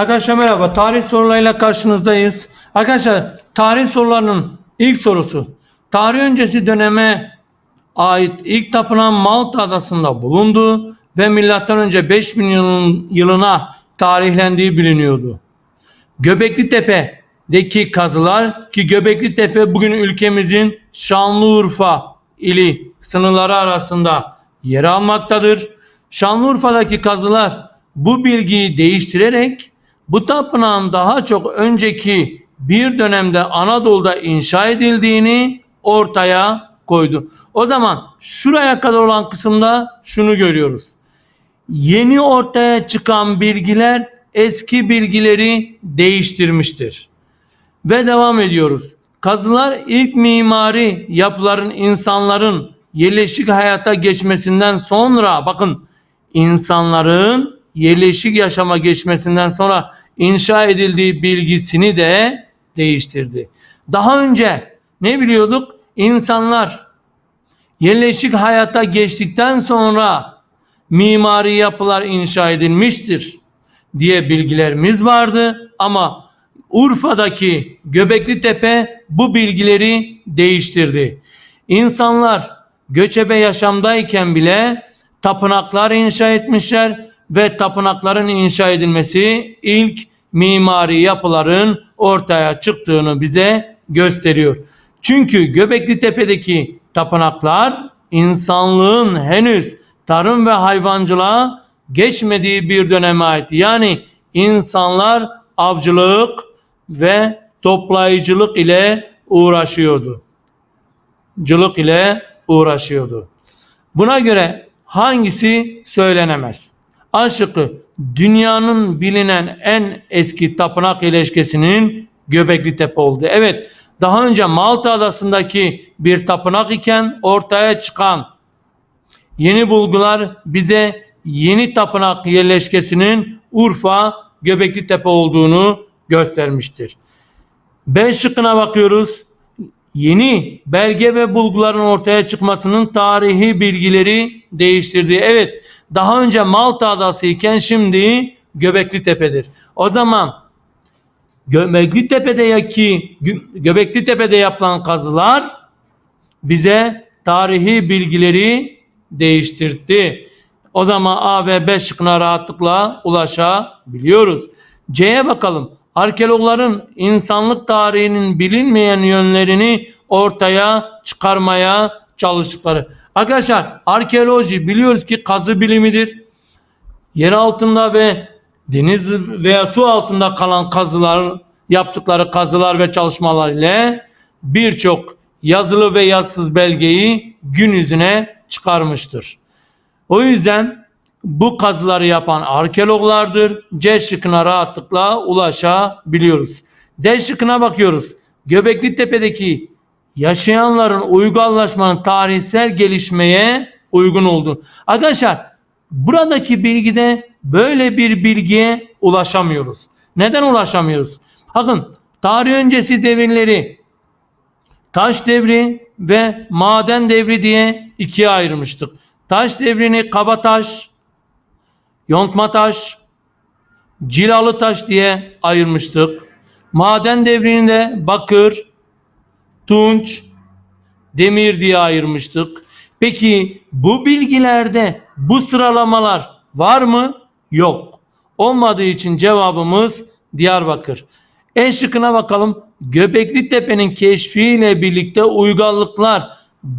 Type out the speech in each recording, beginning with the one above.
Arkadaşlar merhaba. Tarih sorularıyla karşınızdayız. Arkadaşlar tarih sorularının ilk sorusu. Tarih öncesi döneme ait ilk tapınan Malta adasında bulundu ve milattan önce 5000 yılın, yılına tarihlendiği biliniyordu. Göbekli Tepe'deki kazılar ki Göbekli Tepe bugün ülkemizin Şanlıurfa ili sınırları arasında yer almaktadır. Şanlıurfa'daki kazılar bu bilgiyi değiştirerek bu tapınağın daha çok önceki bir dönemde Anadolu'da inşa edildiğini ortaya koydu. O zaman şuraya kadar olan kısımda şunu görüyoruz. Yeni ortaya çıkan bilgiler eski bilgileri değiştirmiştir. Ve devam ediyoruz. Kazılar ilk mimari yapıların insanların yerleşik hayata geçmesinden sonra bakın insanların yerleşik yaşama geçmesinden sonra inşa edildiği bilgisini de değiştirdi. Daha önce ne biliyorduk? İnsanlar yerleşik hayata geçtikten sonra mimari yapılar inşa edilmiştir diye bilgilerimiz vardı ama Urfa'daki Göbekli Tepe bu bilgileri değiştirdi. İnsanlar göçebe yaşamdayken bile tapınaklar inşa etmişler ve tapınakların inşa edilmesi ilk mimari yapıların ortaya çıktığını bize gösteriyor. Çünkü Göbekli Tepe'deki tapınaklar insanlığın henüz tarım ve hayvancılığa geçmediği bir döneme ait. Yani insanlar avcılık ve toplayıcılık ile uğraşıyordu. Cılık ile uğraşıyordu. Buna göre hangisi söylenemez? A şıkkı dünyanın bilinen en eski tapınak ilişkisinin Göbekli Tepe oldu. Evet daha önce Malta adasındaki bir tapınak iken ortaya çıkan yeni bulgular bize yeni tapınak yerleşkesinin Urfa Göbekli Tepe olduğunu göstermiştir. B şıkkına bakıyoruz. Yeni belge ve bulguların ortaya çıkmasının tarihi bilgileri değiştirdi. Evet daha önce Malta adası iken şimdi Göbekli Tepe'dir. O zaman Göbekli Tepe'deki Göbekli Tepe'de yapılan kazılar bize tarihi bilgileri değiştirdi. O zaman A ve B şıkkına rahatlıkla ulaşabiliyoruz. C'ye bakalım. Arkeologların insanlık tarihinin bilinmeyen yönlerini ortaya çıkarmaya çalıştıkları. Arkadaşlar arkeoloji biliyoruz ki kazı bilimidir. Yer altında ve deniz veya su altında kalan kazılar yaptıkları kazılar ve çalışmalar ile birçok yazılı ve yazısız belgeyi gün yüzüne çıkarmıştır. O yüzden bu kazıları yapan arkeologlardır. C şıkkına rahatlıkla ulaşabiliyoruz. D şıkkına bakıyoruz. Göbekli Tepe'deki yaşayanların uygarlaşmanın tarihsel gelişmeye uygun oldu. Arkadaşlar buradaki bilgide böyle bir bilgiye ulaşamıyoruz. Neden ulaşamıyoruz? Bakın tarih öncesi devirleri taş devri ve maden devri diye ikiye ayırmıştık. Taş devrini kaba taş, yontma taş, cilalı taş diye ayırmıştık. Maden devrini de bakır, tunç, demir diye ayırmıştık. Peki bu bilgilerde bu sıralamalar var mı? Yok. Olmadığı için cevabımız Diyarbakır. En şıkkına bakalım. Göbekli Tepe'nin keşfiyle birlikte uygarlıklar,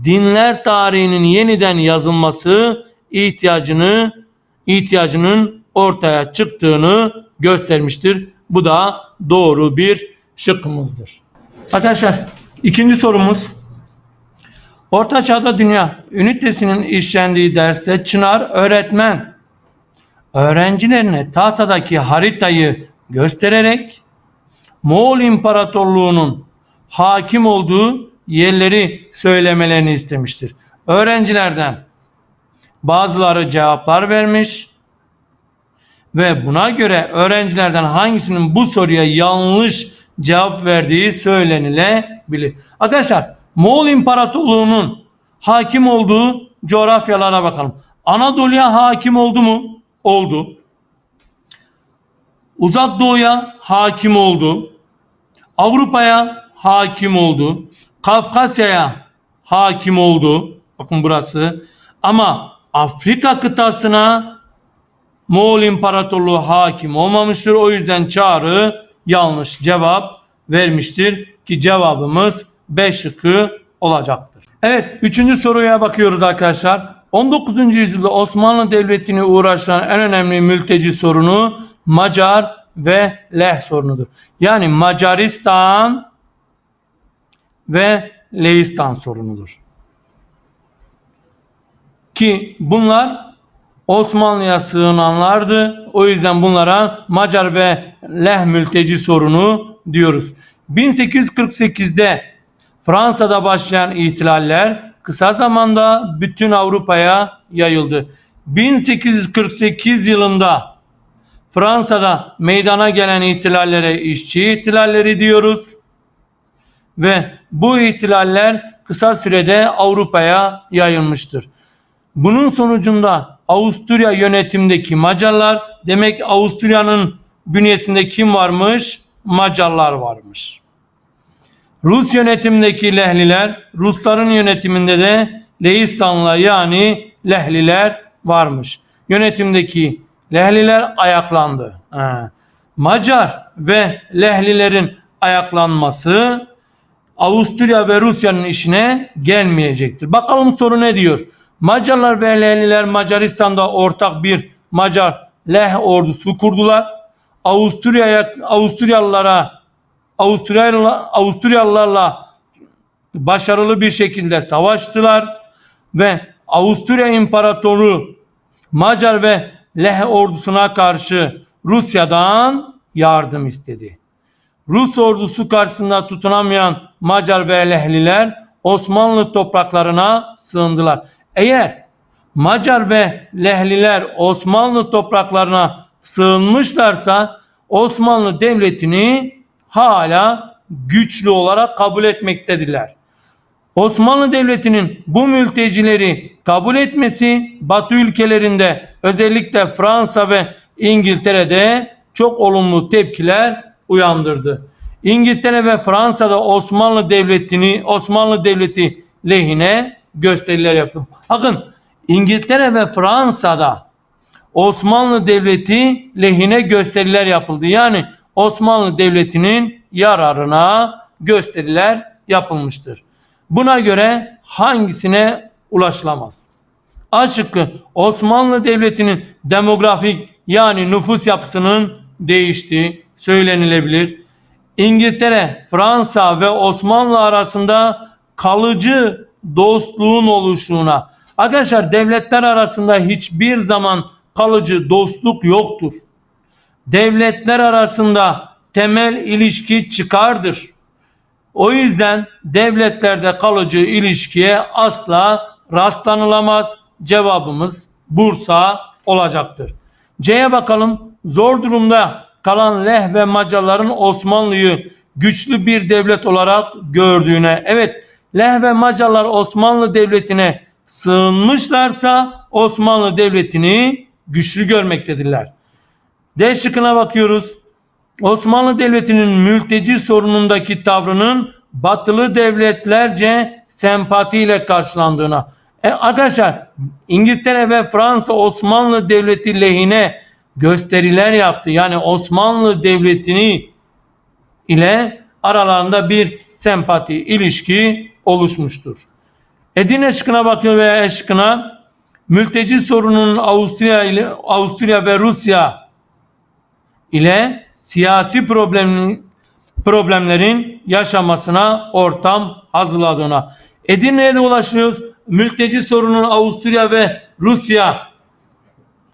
dinler tarihinin yeniden yazılması ihtiyacını ihtiyacının ortaya çıktığını göstermiştir. Bu da doğru bir şıkkımızdır. Arkadaşlar ikinci sorumuz. Orta Çağ'da Dünya ünitesinin işlendiği derste Çınar öğretmen öğrencilerine tahtadaki haritayı göstererek Moğol İmparatorluğu'nun hakim olduğu yerleri söylemelerini istemiştir. Öğrencilerden bazıları cevaplar vermiş ve buna göre öğrencilerden hangisinin bu soruya yanlış cevap verdiği söylenilebilir. Arkadaşlar Moğol İmparatorluğu'nun hakim olduğu coğrafyalara bakalım. Anadolu'ya hakim oldu mu? Oldu. Uzak Doğu'ya hakim oldu. Avrupa'ya hakim oldu. Kafkasya'ya hakim oldu. Bakın burası. Ama Afrika kıtasına Moğol İmparatorluğu hakim olmamıştır. O yüzden çağrı yanlış cevap vermiştir ki cevabımız B şıkkı olacaktır. Evet, üçüncü soruya bakıyoruz arkadaşlar. 19. yüzyılda Osmanlı Devleti'ni uğraşan en önemli mülteci sorunu Macar ve Leh sorunudur. Yani Macaristan ve Lehistan sorunudur. Ki bunlar Osmanlı'ya sığınanlardı. O yüzden bunlara Macar ve Leh mülteci sorunu diyoruz. 1848'de Fransa'da başlayan ihtilaller kısa zamanda bütün Avrupa'ya yayıldı. 1848 yılında Fransa'da meydana gelen ihtilallere işçi ihtilalleri diyoruz. Ve bu ihtilaller kısa sürede Avrupa'ya yayılmıştır. Bunun sonucunda Avusturya yönetimdeki Macarlar demek Avusturya'nın bünyesinde kim varmış? Macarlar varmış. Rus yönetimindeki Lehliler, Rusların yönetiminde de Lehistanlı yani Lehliler varmış. Yönetimdeki Lehliler ayaklandı. Ha. Macar ve Lehlilerin ayaklanması Avusturya ve Rusya'nın işine gelmeyecektir. Bakalım soru ne diyor? Macarlar ve Lehliler Macaristan'da ortak bir Macar Leh ordusu kurdular. Avusturya'ya Avusturyalılara Avusturyalı, Avusturyalılarla başarılı bir şekilde savaştılar ve Avusturya İmparatoru Macar ve Leh ordusuna karşı Rusya'dan yardım istedi. Rus ordusu karşısında tutunamayan Macar ve Lehliler Osmanlı topraklarına sığındılar. Eğer Macar ve Lehliler Osmanlı topraklarına sığınmışlarsa Osmanlı Devleti'ni hala güçlü olarak kabul etmektedirler. Osmanlı Devleti'nin bu mültecileri kabul etmesi Batı ülkelerinde özellikle Fransa ve İngiltere'de çok olumlu tepkiler uyandırdı. İngiltere ve Fransa'da Osmanlı Devleti'ni Osmanlı Devleti lehine gösteriler yaptı. Bakın İngiltere ve Fransa'da Osmanlı Devleti lehine gösteriler yapıldı. Yani Osmanlı Devleti'nin yararına gösteriler yapılmıştır. Buna göre hangisine ulaşılamaz? A şıkkı Osmanlı Devleti'nin demografik yani nüfus yapısının değiştiği söylenilebilir. İngiltere, Fransa ve Osmanlı arasında kalıcı dostluğun oluşuğuna. Arkadaşlar devletler arasında hiçbir zaman kalıcı dostluk yoktur. Devletler arasında temel ilişki çıkardır. O yüzden devletlerde kalıcı ilişkiye asla rastlanılamaz. Cevabımız Bursa olacaktır. C'ye bakalım. Zor durumda kalan Leh ve Macarların Osmanlı'yı güçlü bir devlet olarak gördüğüne. Evet Leh ve Macarlar Osmanlı Devleti'ne sığınmışlarsa Osmanlı Devleti'ni güçlü görmektedirler. D şıkkına bakıyoruz. Osmanlı Devleti'nin mülteci sorunundaki tavrının batılı devletlerce sempatiyle karşılandığına. E, arkadaşlar İngiltere ve Fransa Osmanlı Devleti lehine gösteriler yaptı. Yani Osmanlı Devleti'ni ile aralarında bir sempati ilişki oluşmuştur. Edirne şıkkına bakıyor veya E şıkkına mülteci sorununun Avusturya ile Avusturya ve Rusya ile siyasi problemin, problemlerin yaşamasına ortam hazırladığına. Edirne'ye de ulaşıyoruz. Mülteci sorunun Avusturya ve Rusya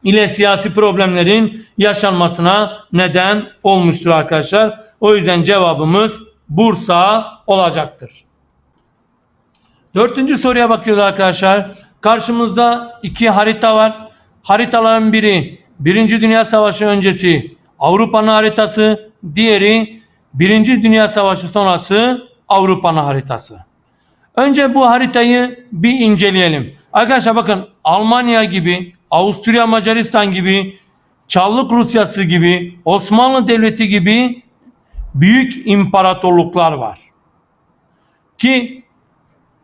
ile siyasi problemlerin yaşanmasına neden olmuştur arkadaşlar. O yüzden cevabımız Bursa olacaktır. Dördüncü soruya bakıyoruz arkadaşlar. Karşımızda iki harita var. Haritaların biri Birinci Dünya Savaşı öncesi Avrupa'nın haritası, diğeri Birinci Dünya Savaşı sonrası Avrupa'nın haritası. Önce bu haritayı bir inceleyelim. Arkadaşlar bakın Almanya gibi, Avusturya Macaristan gibi Çarlık Rusyası gibi, Osmanlı Devleti gibi büyük imparatorluklar var. Ki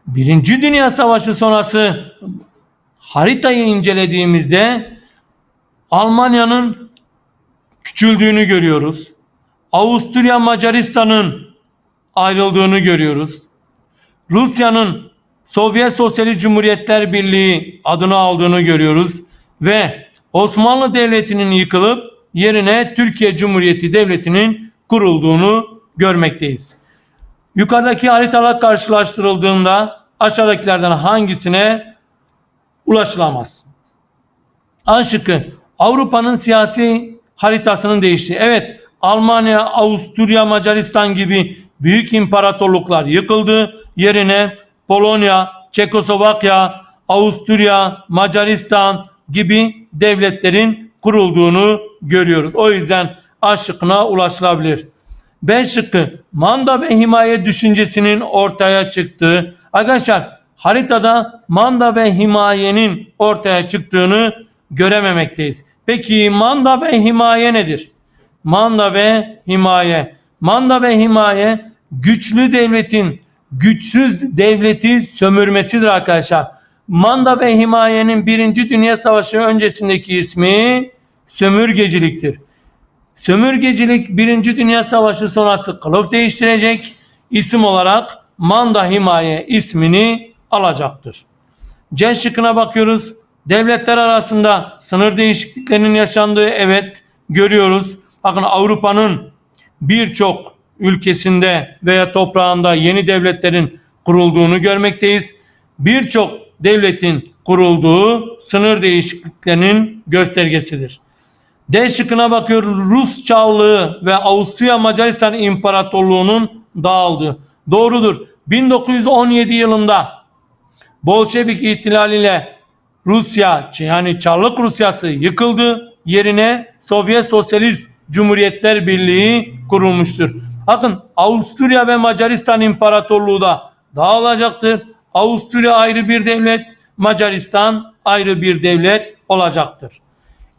Birinci Dünya Savaşı sonrası haritayı incelediğimizde Almanya'nın küçüldüğünü görüyoruz. Avusturya Macaristan'ın ayrıldığını görüyoruz. Rusya'nın Sovyet Sosyalist Cumhuriyetler Birliği adını aldığını görüyoruz ve Osmanlı Devleti'nin yıkılıp yerine Türkiye Cumhuriyeti Devleti'nin kurulduğunu görmekteyiz. Yukarıdaki haritalar karşılaştırıldığında aşağıdakilerden hangisine ulaşılamaz? A şıkkı Avrupa'nın siyasi haritasının değiştiği. Evet Almanya, Avusturya, Macaristan gibi büyük imparatorluklar yıkıldı. Yerine Polonya, Çekoslovakya, Avusturya, Macaristan gibi devletlerin kurulduğunu görüyoruz. O yüzden A şıkkına ulaşılabilir. B şıkkı manda ve himaye düşüncesinin ortaya çıktığı. Arkadaşlar haritada manda ve himayenin ortaya çıktığını görememekteyiz. Peki manda ve himaye nedir? Manda ve himaye. Manda ve himaye güçlü devletin güçsüz devleti sömürmesidir arkadaşlar. Manda ve himayenin Birinci Dünya Savaşı öncesindeki ismi sömürgeciliktir. Sömürgecilik Birinci Dünya Savaşı sonrası kılıf değiştirecek isim olarak Manda Himaye ismini alacaktır. C şıkkına bakıyoruz. Devletler arasında sınır değişikliklerinin yaşandığı evet görüyoruz. Bakın Avrupa'nın birçok ülkesinde veya toprağında yeni devletlerin kurulduğunu görmekteyiz. Birçok devletin kurulduğu sınır değişikliklerinin göstergesidir. D şıkkına bakıyoruz. Rus Çarlığı ve Avusturya Macaristan İmparatorluğu'nun dağıldığı. Doğrudur. 1917 yılında Bolşevik ihtilaliyle Rusya yani Çarlık Rusyası yıkıldı. Yerine Sovyet Sosyalist Cumhuriyetler Birliği kurulmuştur. Bakın Avusturya ve Macaristan İmparatorluğu da dağılacaktır. Avusturya ayrı bir devlet, Macaristan ayrı bir devlet olacaktır.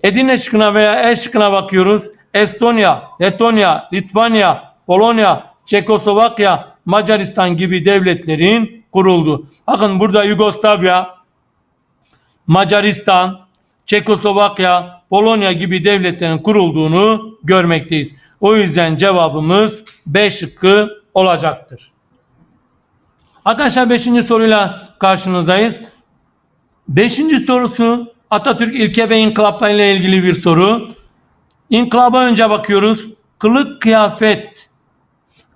Edirne şıkkına veya E şıkkına bakıyoruz. Estonya, Letonya, Litvanya, Polonya, Çekoslovakya, Macaristan gibi devletlerin kuruldu. Bakın burada Yugoslavya, Macaristan, Çekoslovakya, Polonya gibi devletlerin kurulduğunu görmekteyiz. O yüzden cevabımız B şıkkı olacaktır. Arkadaşlar 5. soruyla karşınızdayız. 5. sorusu Atatürk ilke ve inkılaplarıyla ilgili bir soru. İnkılaba önce bakıyoruz. Kılık kıyafet,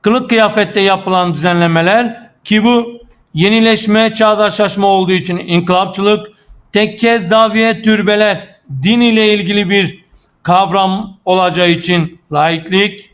kılık kıyafette yapılan düzenlemeler ki bu yenileşme, çağdaşlaşma olduğu için inkılapçılık, tekke, zaviye, türbeler din ile ilgili bir kavram olacağı için laiklik,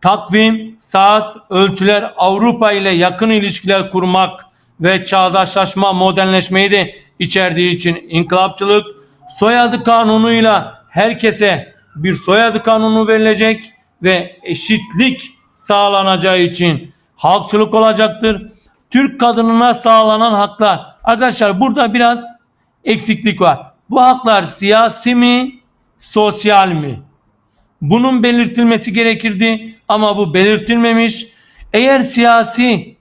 takvim, saat, ölçüler, Avrupa ile yakın ilişkiler kurmak ve çağdaşlaşma, modernleşmeyi de içerdiği için inkılapçılık, soyadı kanunuyla herkese bir soyadı kanunu verilecek ve eşitlik sağlanacağı için halkçılık olacaktır. Türk kadınına sağlanan haklar. Arkadaşlar burada biraz eksiklik var. Bu haklar siyasi mi, sosyal mi? Bunun belirtilmesi gerekirdi ama bu belirtilmemiş. Eğer siyasi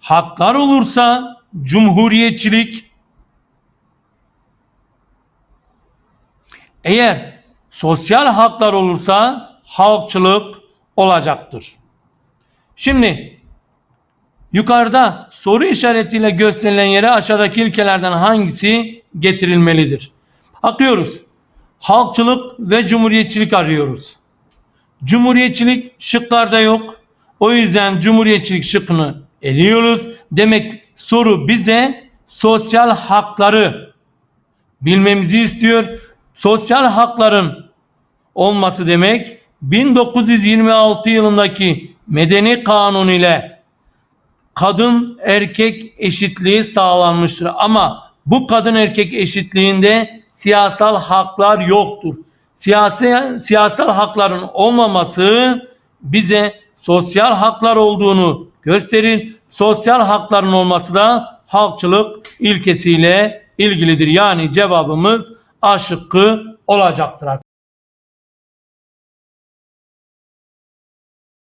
haklar olursa cumhuriyetçilik eğer sosyal haklar olursa halkçılık olacaktır. Şimdi yukarıda soru işaretiyle gösterilen yere aşağıdaki ilkelerden hangisi getirilmelidir? Bakıyoruz. Halkçılık ve cumhuriyetçilik arıyoruz. Cumhuriyetçilik şıklarda yok. O yüzden cumhuriyetçilik şıkkını eliyoruz. Demek soru bize sosyal hakları bilmemizi istiyor. Sosyal hakların olması demek 1926 yılındaki Medeni Kanun ile kadın erkek eşitliği sağlanmıştır. Ama bu kadın erkek eşitliğinde siyasal haklar yoktur. Siyasi siyasal hakların olmaması bize sosyal haklar olduğunu gösterir. Sosyal hakların olması da halkçılık ilkesiyle ilgilidir. Yani cevabımız A şıkkı olacaktır.